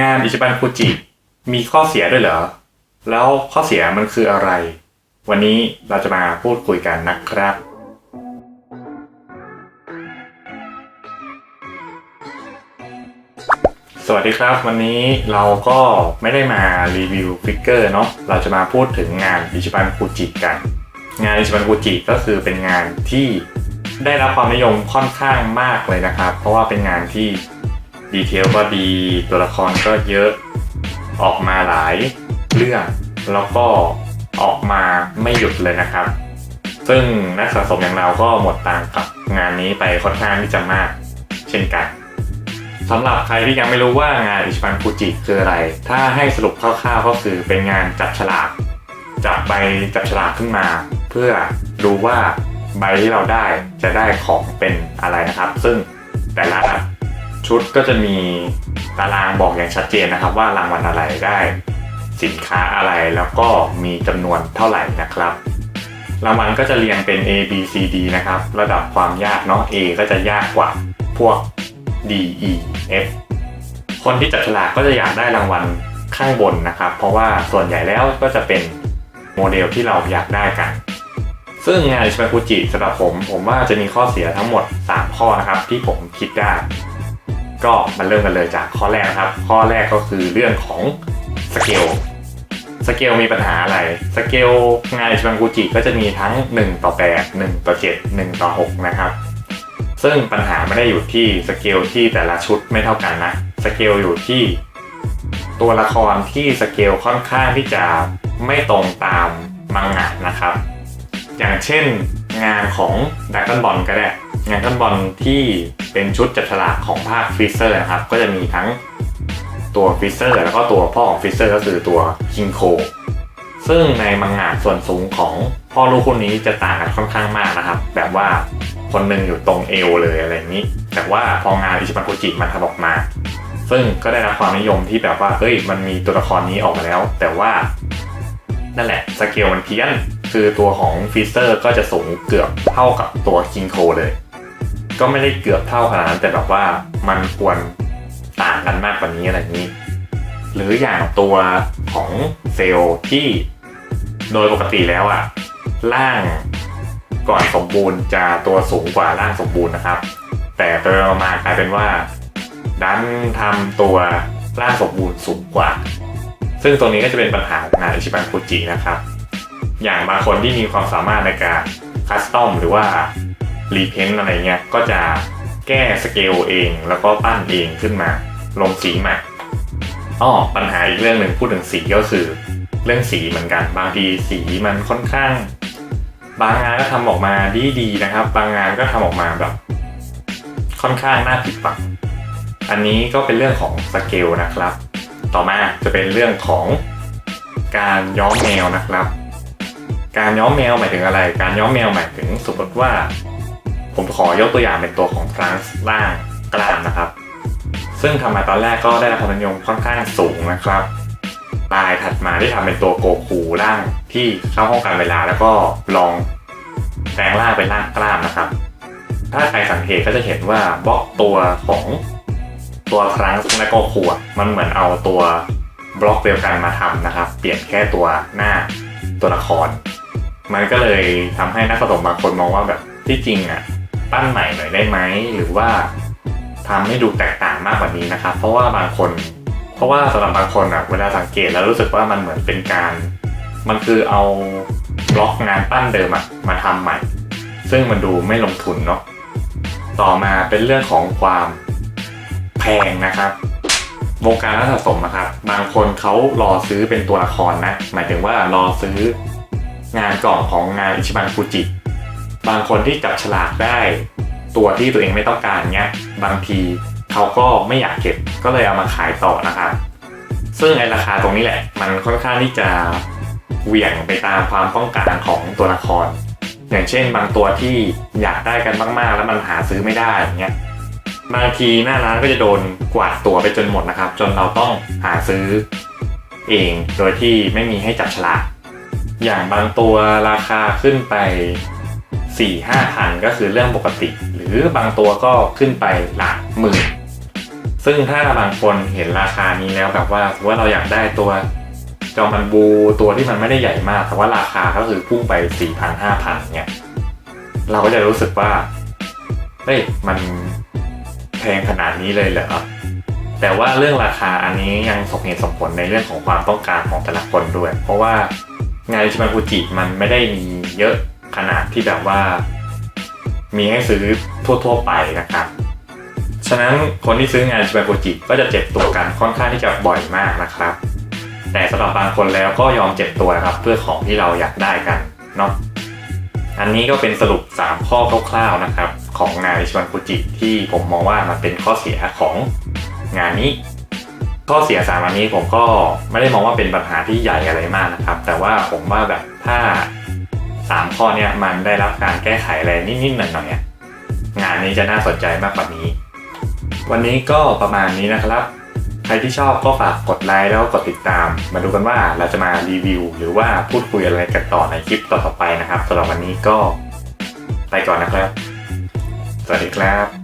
งานอิชิบันฟูจิมีข้อเสียด้วยเหรอ แล้วข้อเสียมันคืออะไร วันนี้เราจะมาพูดคุยกันนะครับ สวัสดีครับวันนี้เราก็ไม่ได้มารีวิวฟิกเกอร์เนาะเราจะมาพูดถึงงานอิชิบันฟูจิกัน งานอิชิบันฟูจิก็คือเป็นงานที่ได้รับความนิยมค่อนข้างมากเลยนะครับ เพราะว่าเป็นงานที่ ดีเทลก็ดีตัวละครก็เยอะออกมาหลายเรื่อง แล้วก็ออกมาไม่หยุดเลยนะครับ ซึ่งนักสะสมอย่างเราก็หมดตังกับงานนี้ไปค่อนข้างที่จะมากเช่นกันสำหรับใครที่ยังไม่รู้ว่างานอิชิบันฟูจิคืออะไร ถ้าให้สรุปคร่าวๆก็คือเป็นงานจับฉลากจับใบจับฉลากขึ้นมา เพื่อดูว่าใบที่เราได้จะได้ของเป็นอะไรนะครับ ซึ่งแต่ละ ชุดก็จะมีตารางบอกอย่างชัดเจนนะครับ ว่ารางวัลอะไรได้ สินค้าอะไรแล้วก็มีจำนวนเท่าไหร่นะครับ รางวัลก็จะเรียงเป็น A B C D นะครับ ระดับความยากเนาะ A ก็จะยากกว่าพวก D E F คนที่จับฉลากก็จะอยากได้รางวัลข้างบนนะครับ เพราะว่าส่วนใหญ่แล้วก็จะเป็นโมเดลที่เราอยากได้กัน ซึ่งงานอิชิบันฟูจิสำหรับผม ผมว่าจะมีข้อเสียทั้งหมด 3 ข้อนะครับ ที่ผมคิดได้ ก็มาเริ่มกันเลยจากข้อแรกนะครับ ข้อแรกก็คือเรื่องของสเกลสเกลมีปัญหาอะไร สเกลงานอิชิบันฟูจิก็จะมีทั้ง 1 ต่อ 8 1 ต่อ 7 1 ต่อ 6 นะครับ ซึ่งปัญหาไม่ได้อยู่ที่สเกลที่แต่ละชุดไม่เท่ากันนะ สเกลอยู่ที่ ตัวละครที่สเกลค่อนข้างที่จะไม่ตรงตามมังงะนะครับ อย่างเช่นงานของดัก o n บอลก็ได้ งานดัก o n บอลที่เป็นชุดจับฉลากของภาคฟิเซอร์นะครับ ก็จะมีทั้งตัวฟิเซอร์แล้วก็ตัวพ่อของฟิเซอร์ก็คือตัวคิงโคซึ่งในมังงะส่วนสูงของพ่อลูกคู่นี้จะต่างกันค่อนข้างมากนะครับ แบบว่าคนหนึ่งอยู่ตรงเอวเลยอะไรอย่างนี้ แต่ว่าพองานอิชิบันโคจิมันทำออกมา ซึ่งก็ได้รับความนิยมที่แบบว่าเฮ้ย มันมีตัวละครนี้ออกมาแล้ว แต่ว่านั่นแหละสเกลมันเพี้ยน คือตัวของฟิเซอร์ก็จะสูงเกือบเท่ากับตัวคิงโคเลย ก็ไม่ได้เกือบเท่าขนาดนั้นแต่แบบว่ามันควรต่างกันมากกว่านี้อะไรอย่างนี้ หรืออย่างตัวของเซลล์ที่โดยปกติแล้วอะร่างก่อนสมบูรณ์จะตัวสูงกว่าร่างสมบูรณ์นะครับ แต่ไปมากลายเป็นว่า ดันทำตัวร่างสมบูรณ์สูงกว่า ซึ่งตรงนี้ก็จะเป็นปัญหาของงานอิชิบันฟูจินะครับ อย่างบางคนที่มีความสามารถในการคัสตอมหรือว่า รีเพนต์อะไรเงี้ยก็จะแก้สเกลเอง แล้วก็ปั้นเองขึ้นมาลงสีใหม่อ้อปัญหาอีกเรื่องหนึ่งพูดถึงสีก็คือเรื่องสีเหมือนกัน บางทีสีมันค่อนข้าง บางงานก็ทำออกมาดีๆนะครับ บางงานก็ทำออกมาแบบ ค่อนข้างน่าผิดหวังอันนี้ก็เป็นเรื่องของสเกลนะครับ ต่อมาจะเป็นเรื่องของการย้อมแมวนะครับ การย้อมแมวหมายถึงอะไร การย้อมแมวหมายถึงสมมติว่า ผมขอยกตัวอย่างเป็นตัวของทรานส์ล่างกลางนะครับ ซึ่งทำมาตอนแรกก็ได้รับความนิยมค่อนข้างสูงนะครับลายถัดมาที่ทำเป็นตัวโกคูร่างที่เข้าห้องการเวลาแล้วก็ลองแปลงร่างเป็นร่างกล้ามนะครับ ถ้าใครสังเกตก็จะเห็นว่าบล็อกตัวของตัวครั้งและโก็ขวดมันเหมือนเอาตัวบล็อกเดียวกันมาทำนะครับ เปลี่ยนแค่ตัวหน้าตัวละคร มันก็เลยทำให้นักสะสมบางคนมองว่าแบบที่จริงอะ ปั้นใหม่หน่อยได้ไหมหรือว่าทำให้ดูแตกต่างมากกว่านี้นะครับ เพราะว่าบางคน เพราะว่าสำหรับบางคนอะเวลาสังเกตแล้วรู้สึกว่ามันเหมือนเป็นการ มันคือเอาบล็อกงานปั้นเดิมอะมาทำใหม่ ซึ่งมันดูไม่ลงทุนเนาะต่อมาเป็นเรื่องของความแพงนะครับวงการนักสะสมนะครับ บางคนเขารอซื้อเป็นตัวละครนะ หมายถึงว่ารอซื้องานกล่องของงานอิชิบันฟูจิ บางคนที่จับฉลากได้ตัวที่ตัวเองไม่ต้องการเนี้ยบางทีเขาก็ไม่อยากเก็บก็เลยเอามาขายต่อนะครับซึ่งไอราคาตรงนี้แหละ มันค่อนข้างที่จะเหวี่ยงไปตามความต้องการของตัวละคร อย่างเช่น บางตัวที่อยากได้กันมากๆ แล้วมันหาซื้อไม่ได้อย่างเงี้ยบางทีหน้าร้านก็จะโดนกวาดตัวไปจนหมดนะครับ จนเราต้องหาซื้อเองโดยที่ไม่มีให้จับฉลากอย่างบางตัวราคาขึ้นไป 4ี่ห้าพันก็คือเรื่องปกติ หรือบางตัวก็ขึ้นไปหลักหมื่นซึ่งถ้าบางคนเห็นราคานี้แล้วแบบว่าสมมติว่าเราอยากได้ตัวจอมันบูตัวที่มันไม่ได้ใหญ่มาก แต่ว่าราคาก็คือพุ่งไป4 0 0 0 5,000เนี่ยเราก็จะรู้สึกว่าเฮ้ยมันแพงขนาดนี้เลยเหรอแต่ว่าเรื่องราคาอันนี้ยังสมเหตุสมผลในเรื่องของความต้องการของแต่ละคนด้วย เพราะว่างานอิชิบันฟูจิมันไม่ได้มีเยอะ ขนาดที่แบบว่า มีให้ซื้อทั่ว ๆ ไปนะครับ ฉะนั้นคนที่ซื้องานชิบะโกจิก็จะเจ็บตัวกันค่อนข้างที่จะบ่อยมากนะครับ แต่สำหรับบางคนแล้วก็ยอมเจ็บตัวนะครับ เพื่อของที่เราอยากได้กันเนาะอันนี้ก็เป็นสรุป 3 ข้อคร่าวๆนะครับ ของงานชิบันโกจิที่ผมมองว่ามันเป็นข้อเสียของงานนี้ ข้อเสียสามอันนี้ผมก็ไม่ได้มองว่าเป็นปัญหาที่ใหญ่อะไรมากนะครับ แต่ว่าผมว่าแบบถ้า สามข้อเนี้ยมันได้รับการแก้ไขอะไรนิดๆหน่อยๆเนี่ยงานนี้จะน่าสนใจมากกว่านี้ วันนี้ก็ประมาณนี้นะครับ ใครที่ชอบก็ฝากกดไลค์แล้วก็กดติดตาม มาดูกันว่าเราจะมารีวิว หรือว่าพูดคุยอะไรกันต่อในคลิปต่อๆไปนะครับสำหรับวันนี้ก็ไปก่อนนะครับ สวัสดีครับ